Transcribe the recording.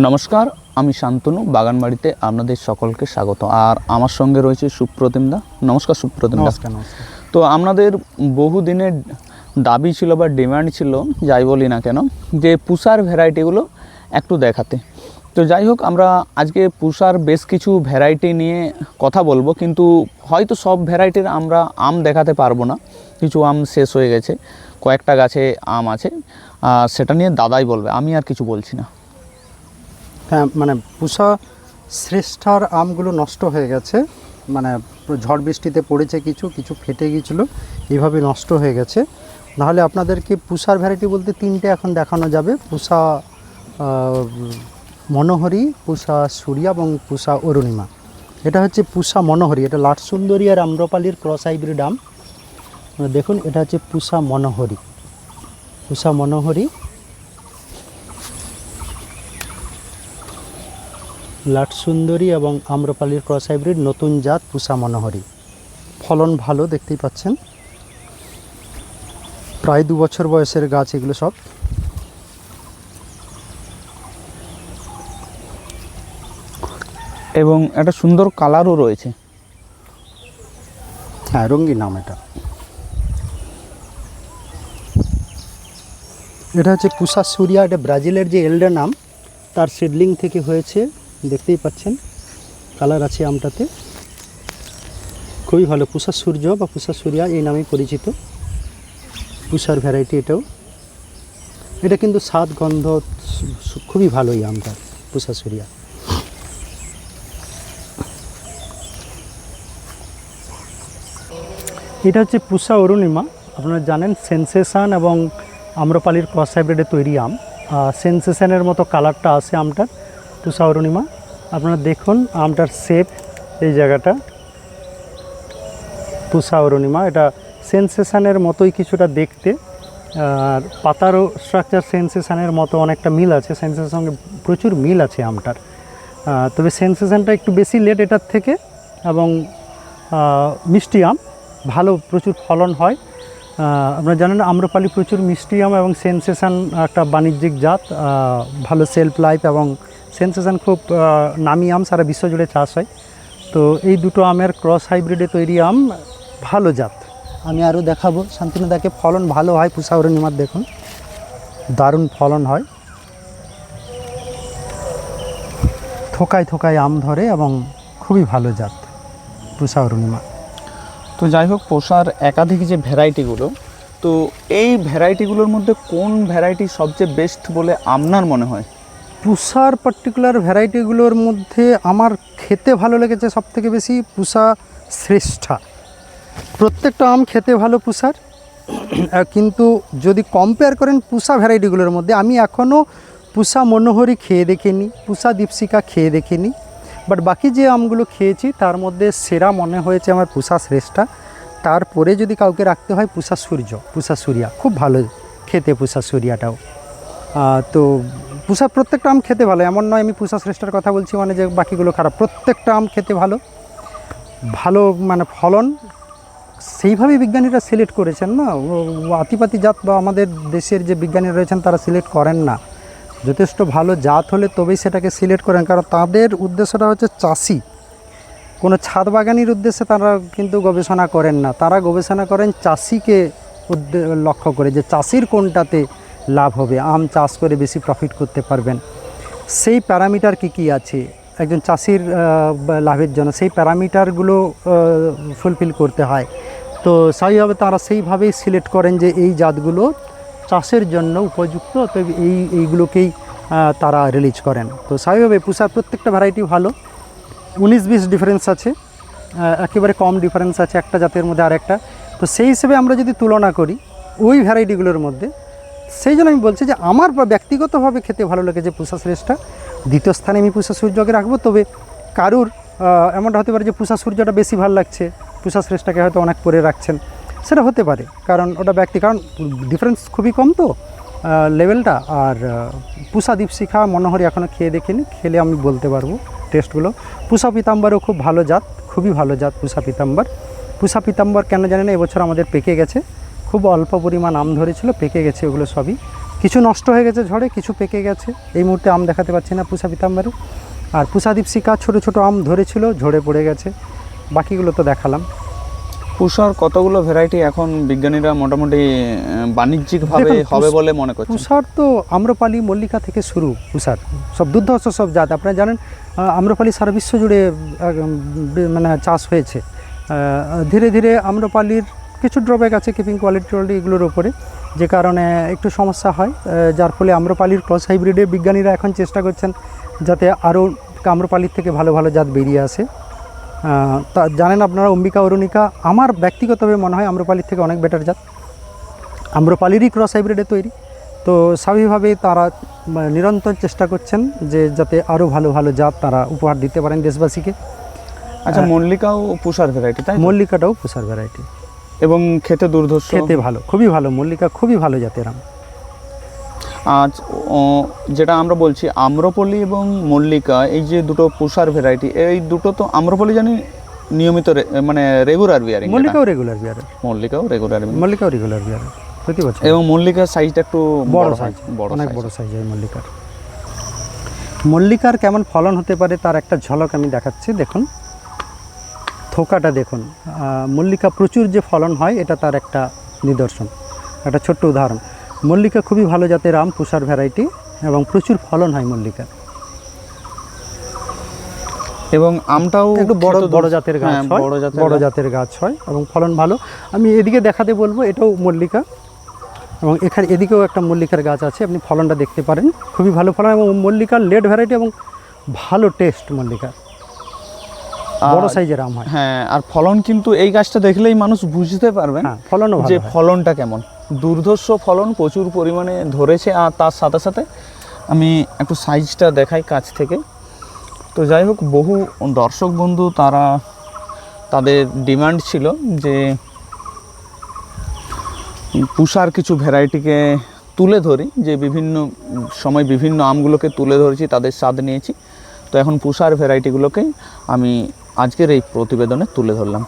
নমস্কার আমি শান্তনু বাগানবাড়িতে আপনাদের সকলকে স্বাগত। আর আমার সঙ্গে রয়েছে সুপ্রতিম দা। নমস্কার সুপ্রতিম দা। তো আপনাদের বহুদিনের দাবি ছিল বা ডিমান্ড ছিল যাই বলি না কেন যে পুষার ভ্যারাইটিগুলো একটু দেখাতে। তো যাই হোক আমরা আজকে পুষার বেশ কিছু ভ্যারাইটি নিয়ে কথা বলব কিন্তু হয়তো সব ভ্যারাইটির আমরা আম দেখাতে পারব না। কিছু আম শেষ হয়ে গেছে কয়েকটা গাছে আম আছে সেটা নিয়ে দাদাই বলবে আমি আর কিছু বলছি না। হ্যাঁ মানে পুষা শ্রেষ্ঠার আমগুলো নষ্ট হয়ে গেছে। মানে ঝড় বৃষ্টিতে পড়েছে কিছু কিছু ফেটে গিয়েছিল এইভাবে নষ্ট হয়ে গেছে। নাহলে আপনাদেরকে পুষার ভ্যারাইটি বলতে তিনটে এখন দেখানো যাবে। পুষা মনোহরি পুষা সূর্যা এবং পুষা অরুণিমা। এটা হচ্ছে পুষা মনোহরি, এটা লাট সুন্দরী আর আম্রপালির ক্রস হাইব্রিড আম। দেখুন, এটা হচ্ছে পুষা মনোহরি। পুষা মনোহরি। লাট সুন্দরী এবং আম্রপালির ক্রস হাইব্রিড নতুন জাত পুষা মনোহরি। ফলন ভালো দেখতেই পাচ্ছেন। প্রায় দু বছর বয়সের গাছ এগুলো সব। এবং একটা সুন্দর কালারও রয়েছে। হ্যাঁ রঙ্গিন নাম এটা। এটা হচ্ছে পুষা সুরিয়া এটা ব্রাজিলের যে এল্ডার নাম তার সিডলিং থেকে হয়েছে দেখতেই পাচ্ছেন, কালার আছে আমটাতে। খুবই ভালো পুষা সূর্য বা পুষা সুরিয়া এই নামে পরিচিত। পুষার ভ্যারাইটি এটাও। এটা কিন্তু স্বাদ, গন্ধ খুবই ভালো এই আমটা পুষা সুরিয়া। এটা হচ্ছে পুষা অরুণিমা। আপনারা জানেন সেন্সেশন এবং আম্রপালির ক্রস হাইব্রিডে তৈরি আম। সেন্সেশনের মতো কালারটা আছে আমটার। পুষা অরুণিমা আপনারা দেখুন, আমটার শেপ এই জায়গাটা। পুষা অরুণিমা এটা সেন্সেশনের মতোই কিছুটা দেখতে। আর পাতারও স্ট্রাকচার সেন্সেশনের মতো অনেকটা মিল আছে। সেন্সেশনের সঙ্গে প্রচুর মিল আছে আমটার। তবে সেন্সেশনটা একটু বেশি লেট এটার থেকে এবং মিষ্টি আম। ভালো প্রচুর ফলন হয়। আপনারা জানেন আম্রপালি প্রচুর মিষ্টি আম এবং সেন্সেশন একটা বাণিজ্যিক জাত। ভালো সেলফ লাইফ এবং সেন্সেশন খুব নামি আম, সারা বিশ্ব জুড়ে চাষ হয়। তো এই দুটো আমের ক্রস হাইব্রিডে তৈরি আম, ভালো জাত। আমি আরও দেখাবো শান্তিনাদাকে ফলন ভালো হয় পুষাউর নিমার দেখুন। দারুণ ফলন হয়। থোকায় থোকায় আম ধরে এবং খুবই ভালো জাত পুষা অরুণিমা তো যাই হোক, পোষার একাধিক যে ভ্যারাইটিগুলো, তো এই ভ্যারাইটিগুলোর মধ্যে কোন ভ্যারাইটি সবচেয়ে বেস্ট বলে আপনার মনে হয়? পুষার পার্টিকুলার ভ্যারাইটিগুলোর মধ্যে আমার খেতে ভালো লেগেছে সব থেকে বেশি পুষা শ্রেষ্ঠা। প্রত্যেকটা আম খেতে ভালো পুষার। কিন্তু যদি কম্পেয়ার করেন পুষা ভ্যারাইটিগুলোর মধ্যে, আমি এখনও পুষা মনোহরি খেয়ে দেখিনি, পুষা দীপশিকা খেয়ে দেখিনি। বাট বাকি যে আমগুলো খেয়েছি, তার মধ্যে সেরা মনে হয়েছে আমার পুষা শ্রেষ্ঠা। তারপরে যদি কাউকে রাখতে হয়, পুষা সূর্য, পুষা সূর্যা। খুব ভালো খেতে পুষা সূর্যাটাও। তো পুষা প্রত্যেকটা আম খেতে ভালো, এমন নয় আমি পুষা শ্রেষ্ঠার কথা বলছি মানে যে বাকিগুলো খারাপ, প্রত্যেকটা আম খেতে ভালো। ভালো মানে ফলন, সেইভাবেই বিজ্ঞানীরা সিলেক্ট করেছেন না? আতিপাতি জাত বা আমাদের দেশের যে বিজ্ঞানীরা রয়েছেন তারা সিলেক্ট করেন না। যথেষ্ট ভালো জাত হলে তবেই সেটাকে সিলেক্ট করেন, কারণ তাদের উদ্দেশ্যটা হচ্ছে চাষি। কোনো ছাদ বাগানির উদ্দেশ্যে তারা কিন্তু গবেষণা করেন না। তারা গবেষণা করেন চাষিকে উদ্দে- লক্ষ্য করে যে চাষির কোনটাতে লাভ হবে, আম চাষ করে বেশি প্রফিট করতে পারবেন। সেই প্যারামিটার কি কি আছে? একজন চাষির লাভের জন্য সেই প্যারামিটারগুলো ফুলফিল করতে হয়। তো স্বাভাবিকভাবে তারা সেইভাবেই সিলেক্ট করেন যে এই জাতগুলো চাষের জন্য উপযুক্ত তো এই, এইগুলোকেই তারা রিলিজ করেন। তো স্বাভাবিকভাবে পুষার প্রত্যেকটা ভ্যারাইটি ভালো। উনিশ বিশ ডিফারেন্স আছে একেবারে কম ডিফারেন্স আছে একটা জাতের মধ্যে আরেকটা। তো সেই হিসেবে আমরা যদি তুলনা করি, ওই ভ্যারাইটিগুলোর মধ্যে সেই জন্য আমি বলছি যে আমার ব্যক্তিগতভাবে খেতে ভালো লেগেছে পুষা শ্রেষ্ঠা। দ্বিতীয় স্থানে আমি পুষা সূর্যকে রাখব, তবে কারুর এমনটা হতে পারে যে পুষা সূর্যটা বেশি ভালো লাগছে, পুষা শ্রেষ্ঠাকে হয়তো অনেক পরে রাখছেন। সেটা হতে পারে, কারণ ওটা ব্যক্তি, কারণ ডিফারেন্স খুবই কম তো লেভেলটা আর পুষা দীপশিখা মনোহরি এখনও খেয়ে দেখিনি, খেলে আমি বলতে পারব টেস্টগুলো পুষা পিতাম্বারও খুব ভালো জাত, খুবই ভালো জাত পুষা পিতাম্বর। পুষা পিতাম্বর কেন জানি না, এবছর আমাদের পেকে গেছে। খুব অল্প পরিমাণ আম ধরেছিল পেকে গেছে ওগুলো সবই। কিছু নষ্ট হয়ে গেছে ঝড়ে কিছু পেকে গেছে। এই মুহূর্তে আম দেখাতে পাচ্ছি না পুষা পিতাম্বারে। আর পুষা দীপশিকা ছোটো ছোটো আম ধরেছিল ঝরে পড়ে গেছে। বাকিগুলো তো দেখালাম। পুষার কতগুলো ভ্যারাইটি এখন বিজ্ঞানীরা মোটামুটি বাণিজ্যিকভাবে হবে বলে মনে করছেন? পুষার তো আম্রপালি মল্লিকা থেকে শুরু পুষার। সব দুর্ধর্ষ সব জাত। আপনারা জানেন আম্রপালি সারা বিশ্ব জুড়ে মানে চাষ হয়েছে। ধীরে ধীরে আম্রপালির কিছু ড্রব্যাক আছে কিপিং কোয়ালিটি টোয়ালিটি এগুলোর ওপরে যে কারণে একটু সমস্যা হয় যার ফলে আম্রপালির ক্রস হাইব্রিডে বিজ্ঞানীরা এখন চেষ্টা করছেন যাতে আরও আম্রপালির থেকে ভালো ভালো জাত বেরিয়ে আসে। তা জানেন আপনারা অম্বিকা অরুণিকা আমার ব্যক্তিগতভাবে মনে হয় আম্রপালির থেকে অনেক বেটার জাত। আম্রপালিরই ক্রস হাইব্রিডে তৈরি তো স্বাভাবিকভাবেই তারা নিরন্তর চেষ্টা করছেন যে যাতে আরও ভালো ভালো জাত তারা উপহার দিতে পারেন দেশবাসীকে। আচ্ছা মল্লিকাও পুষার ভ্যারাইটি তাই মল্লিকাটাও পুষার ভ্যারাইটি এবং খেতে দুর্ধর্ষ? খেতে ভালো খুবই ভালো মল্লিকা খুবই ভালো জাতের আম। আজ যেটা আমরা বলছি আম্রপলি এবং মল্লিকা এই যে দুটো পুষার ভ্যারাইটি এই দুটো তো আম্রপলি জানি নিয়মিত মানে রেগুলার বিয়ারিং মল্লিকাও রেগুলার বিয়ারের মল্লিকাও রেগুলার মল্লিকাও রেগুলার বিয়ারের প্রতি বছর। এবং মল্লিকার সাইজটা একটু বড় সাইজ বড় অনেক। বড় সাইজ হয় মল্লিকার। মল্লিকার কেমন ফলন হতে পারে তার একটা ঝলক আমি দেখাচ্ছি দেখুন। থোকাটা দেখুন। মল্লিকা প্রচুর যে ফলন হয় এটা তার একটা নিদর্শন। একটা ছোট্ট উদাহরণ। মল্লিকা খুবই ভালো জাতের আম পুষার ভ্যারাইটি এবং প্রচুর ফলন হয় মল্লিকার। এবং আমটাও একটু বড় খেতে বড় জাতের গাছ হ্যাঁ, হয়। বড় জাতের বড় গাছ। জাতের গাছ হয় এবং ফলন ভালো। আমি এদিকে দেখাতে বলব এটাও মল্লিকা। এবং এখানে এদিকেও একটা মল্লিকার গাছ আছে আপনি ফলনটা দেখতে পারেন। খুবই ভালো ফলন এবং মল্লিকার লেট ভ্যারাইটি এবং ভালো টেস্ট মল্লিকার। বড় সাইজের আম হয়। হ্যাঁ আর ফলন কিন্তু এই গাছটা দেখলেই মানুষ বুঝতে পারবেন হ্যাঁ ফলনও যে ফলনটা কেমন। দুর্ধর্ষ ফলন প্রচুর পরিমাণে ধরেছে আর তার সাথে সাথে আমি একটু সাইজটা দেখাই কাছ থেকে। তো যাই হোক বহু দর্শক বন্ধু তারা তাদের ডিমান্ড ছিল যে পুষার কিছু ভ্যারাইটিকে তুলে ধরি যে বিভিন্ন সময় বিভিন্ন আমগুলোকে তুলে ধরেছি তাদের স্বাদ নিয়েছি। তো এখন পুষার ভ্যারাইটিগুলোকে আমি আজকের এই প্রতিবেদনে তুলে ধরলাম।